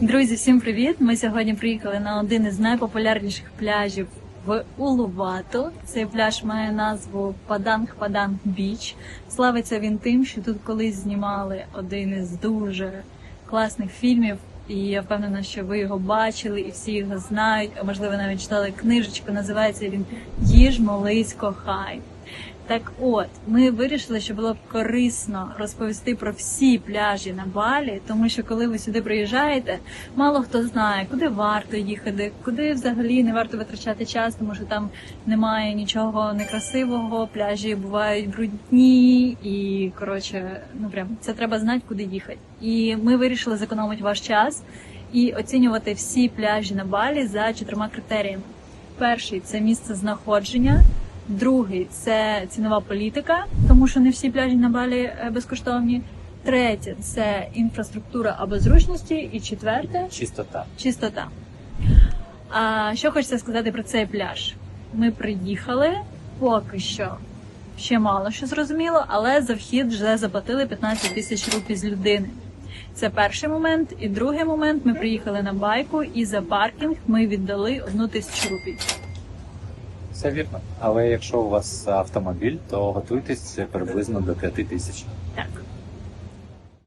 Друзі, всім привіт! Ми сьогодні приїхали на один із найпопулярніших пляжів в Улувату. Цей пляж має назву Паданг Паданг Біч. Славиться він тим, що тут колись знімали один із дуже класних фільмів. І я впевнена, що ви його бачили і всі його знають, а можливо навіть читали книжечку. Називається він Їж, молись, кохай. Так от, ми вирішили, що було б корисно розповісти про всі пляжі на Балі, тому що коли ви сюди приїжджаєте, мало хто знає, куди варто їхати, куди взагалі не варто витрачати час, тому що там немає нічого некрасивого, пляжі бувають брудні і коротше, ну прям це треба знати, куди їхати. І ми вирішили зекономити ваш час і оцінювати всі пляжі на Балі за чотирма критеріями. Перший це місце знаходження. Другий це цінова політика, тому що не всі пляжі на Балі е, безкоштовні. Третє це інфраструктура або зручності. І четверте Чистота. чистота. А що хочеться сказати про цей пляж? Ми приїхали поки що. Ще мало що зрозуміло, але за вхід вже заплатили 15 тисяч рупій з людини. Це перший момент. І другий момент ми приїхали на байку, і за паркінг ми віддали одну тисячу рупій. Все вірно. Але якщо у вас автомобіль, то готуйтесь приблизно до 5 тисяч. Так,